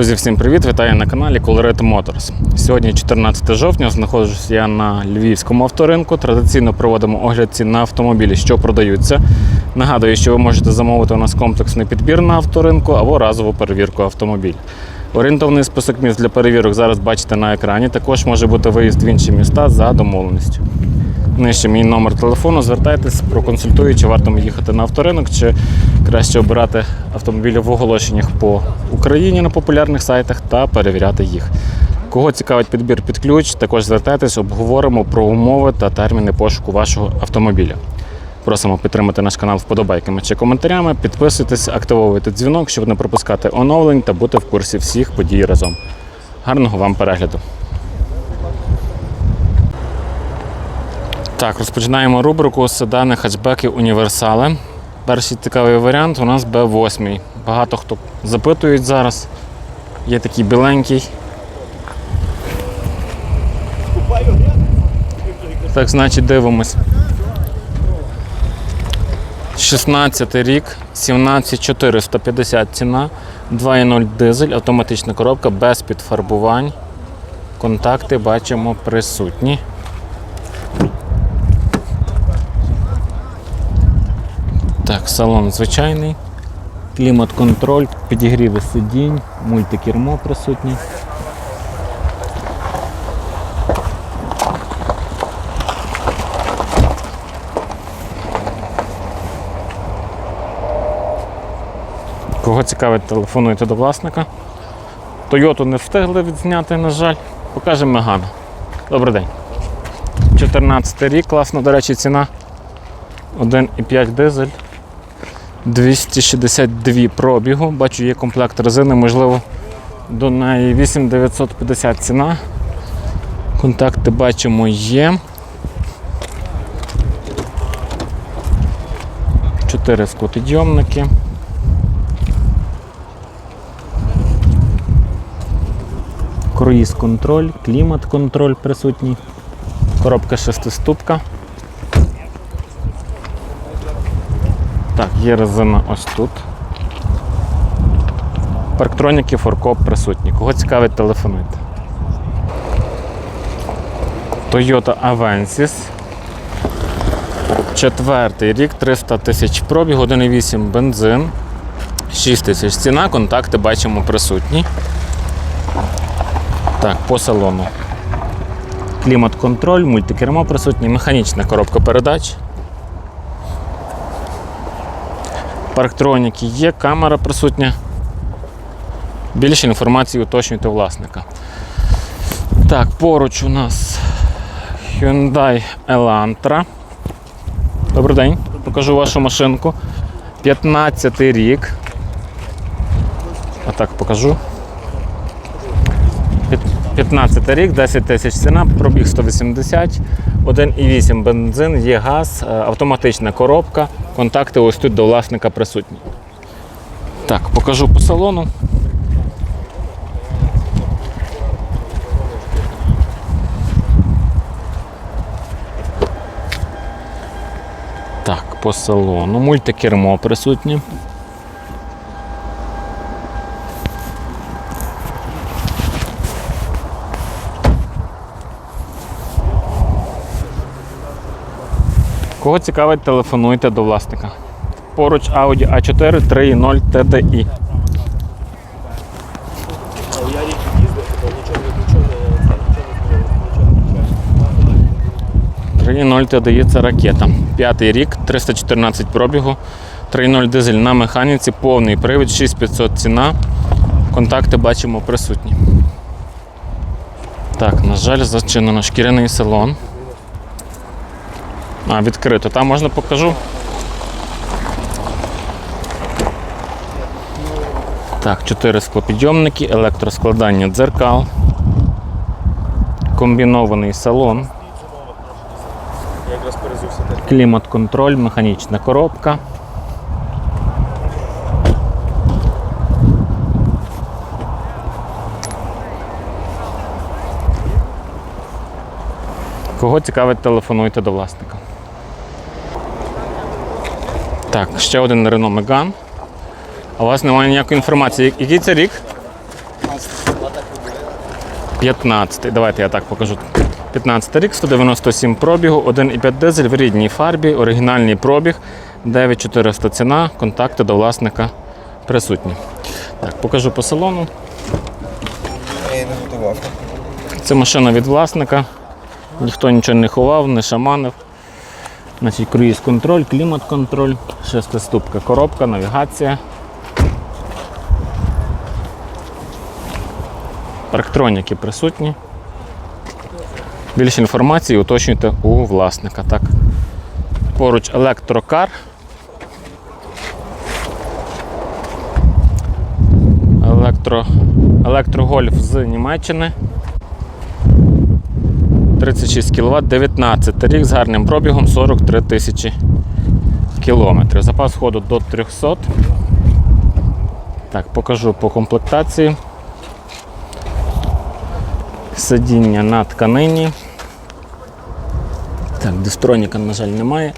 Друзі, всім привіт! Вітаю на каналі Colored Motors. Сьогодні 14 жовтня, знаходжусь я на львівському авторинку. Традиційно проводимо огляд цін на автомобілі, що продаються. Нагадую, що ви можете замовити у нас комплексний підбір на авторинку або разову перевірку автомобіля. Орієнтовний список міст для перевірок зараз бачите на екрані. Також може бути виїзд в інші міста за домовленістю. Нижче мій номер телефону. Звертайтесь, проконсультую, чи варто їхати на авторинок, чи краще обирати автомобілі в оголошеннях по Україні на популярних сайтах та перевіряти їх. Кого цікавить підбір під ключ, також звертайтесь, обговоримо про умови та терміни пошуку вашого автомобіля. Просимо підтримати наш канал вподобайками чи коментарями. Підписуйтесь, активовуйте дзвінок, щоб не пропускати оновлень та бути в курсі всіх подій разом. Гарного вам перегляду! Так, розпочинаємо рубрику седани, хетчбеки, універсали. Перший цікавий варіант у нас B8. Багато хто запитують зараз. Є такий біленький. Так, значить, дивимось. 16 рік, 17450 ціна, 2.0 дизель, автоматична коробка без підфарбувань. Контакти бачимо присутні. Так, салон звичайний. Клімат-контроль, підігріви сидінь, мультикермо присутнє. Кого цікавить, телефонуйте до власника. Тойоту не встигли відзняти, на жаль. Покажемо Меган. Добрий день. 14 рік, класна, до речі, ціна. 1,5 дизель. 262 пробігу. Бачу, є комплект резини, можливо, до неї 8950 ціна. Контакти бачимо є. 4 скотидйомники. Круїз контроль, клімат контроль присутній. Коробка шестиступка. Так, є резина ось тут. Парктроніки, форкоп присутні. Кого цікавить, телефонуйте. Toyota Avensis. Четвертий рік, 300 тисяч пробіг, 1,8 бензин, 6 тисяч ціна, контакти бачимо присутні. Так, по салону. Клімат-контроль, мультикермо присутні, механічна коробка передач. Парктроніки є, камера присутня. Більше інформації уточнюйте власника. Так, поруч у нас Hyundai Elantra. Добрий день, покажу вашу машинку. 15 й рік. А так покажу. Під- 15 рік, 10 тисяч ціна, пробіг 180, 1,8 бензин, є газ, е, автоматична коробка, контакти ось тут до власника присутні. Так, покажу по салону. Так, по салону. Мультикермо присутнє. Кого цікавить, телефонуйте до власника. Поруч Audi A4 3.0 TDI. Змінилося. 3.0 TDI це ракета. П'ятий рік, 314 пробігу, 3.0 дизель на механіці, повний привід, 6500 ціна. Контакти бачимо присутні. Так, на жаль, зачинено шкіряний салон. А, відкрито. Там можна покажу. Так, 4 склопідйомники, електроскладання дзеркал, комбінований салон. Клімат-контроль, механічна коробка. Кого цікавить, телефонуйте до власника. Так, ще один Renault Megane. А у вас немає ніякої інформації. Який це рік? 15. Давайте я так покажу. 15 рік, 197 пробігу, 1,5 дизель в рідній фарбі, оригінальний пробіг, 9400 ціна, контакти до власника присутні. Так, покажу по салону. Це машина від власника. Ніхто нічого не ховав, не шаманив. Значить, круїз-контроль, клімат-контроль, шестиступка коробка, навігація. Парктроніки присутні. Більше інформації уточнюйте у власника. Так. Поруч електрокар. Електро... Електрогольф з Німеччини. 36 кВт, 19 рік з гарним пробігом 43 тисячі кілометрів. Запас ходу до 300. Так, покажу по комплектації. Сидіння на тканині. Так, дистроніка, на жаль, немає.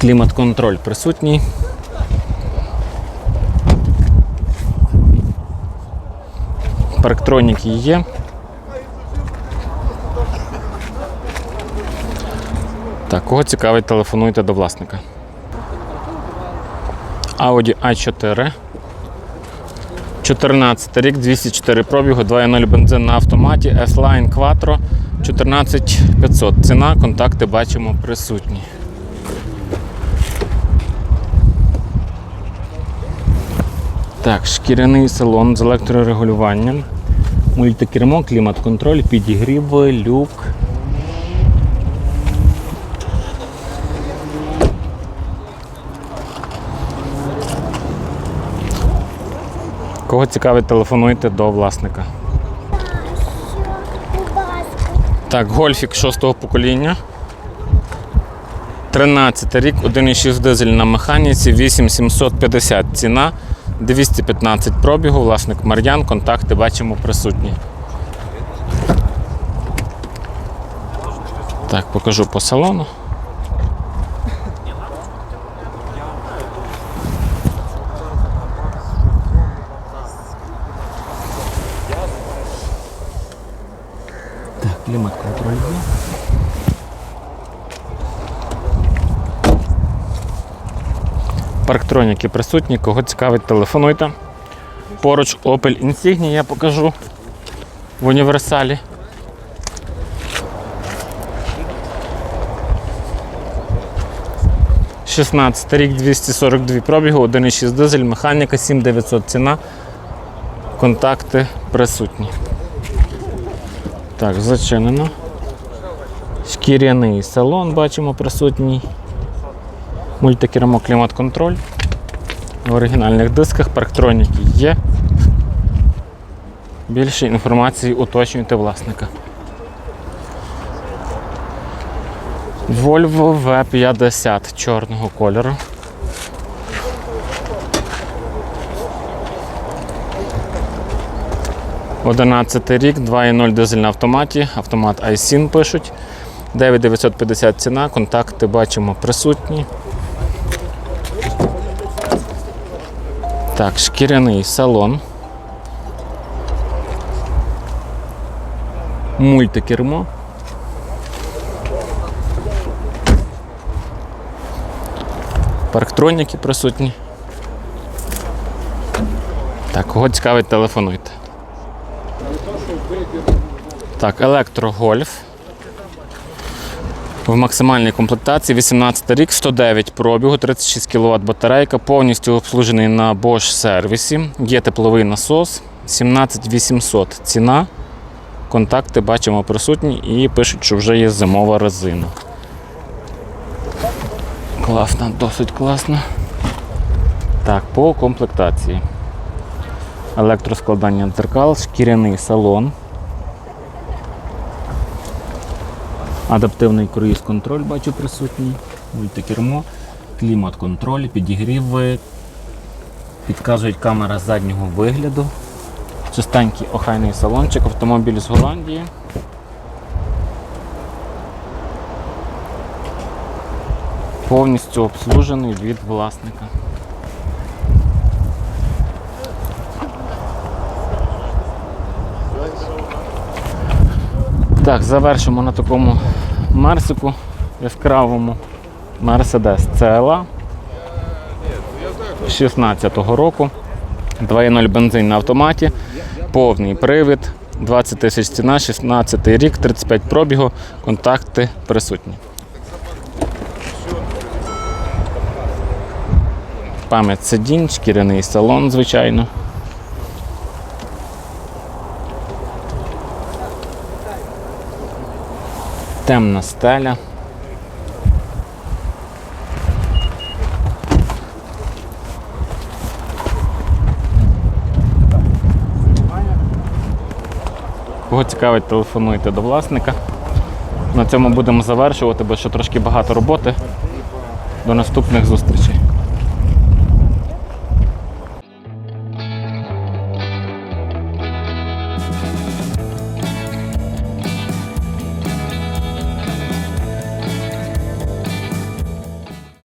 Клімат-контроль присутній. Парктроніки є. Так, кого цікавить, телефонуйте до власника. Audi A4. 14 рік, 204 пробігу, 2.0 бензин на автоматі, S-Line Quattro, 14500. Ціна, контакти бачимо присутні. Так, шкіряний салон з електрорегулюванням, мультикермо, клімат-контроль, підігрів, люк. Кого цікавить, телефонуйте до власника. Так, гольфік шостого покоління. 13 рік, 1,6 дизель на механіці, 8750 ціна, 215 пробігу, власник Мар'ян, контакти бачимо присутні. Так, покажу по салону. Клімат контроль є. Парктроніки присутні, кого цікавить, телефонуйте. Поруч Opel Insignia я покажу в універсалі. «16 рік 242 пробігу, 1,6 дизель, механіка 7900 ціна. Контакти присутні. Так, зачинено. Шкіряний салон бачимо присутній. Мультикермо клімат-контроль. В оригінальних дисках парктроніки є. Більше інформації уточнюйте власника. Volvo V50 чорного кольору. Одинадцятий рік, 2.0 дизель на автоматі, автомат iSIN пишуть. 9950 ціна, контакти бачимо присутні. Так, шкіряний салон. Мультикермо. Парктроніки присутні. Так, кого цікавить, телефонуйте. Так, електрогольф. В максимальній комплектації 18 рік, 109 пробігу, 36 кВт батарейка, повністю обслужений на Bosch сервісі. Є тепловий насос, 17800 ціна. Контакти бачимо присутні і пишуть, що вже є зимова резина. Класно, досить класно. Так, по комплектації. Електроскладання дзеркал, шкіряний салон. Адаптивний круїз-контроль бачу присутній, мультикермо, клімат-контроль, підігріви, підказують камера заднього вигляду. Чистенький охайний салончик, автомобіль з Голландії. Повністю обслужений від власника. Так, завершимо на такому мерсику яскравому. Mercedes CLA 16-го року. 2.0 бензин на автоматі, повний привід, 20 тисяч ціна, 16 рік, 35 пробігу, контакти присутні. Пам'ять сидінь, шкіряний салон, звичайно. Темна стеля. Кого цікавить, телефонуйте до власника. На цьому будемо завершувати, бо ще трошки багато роботи. До наступних зустрічей.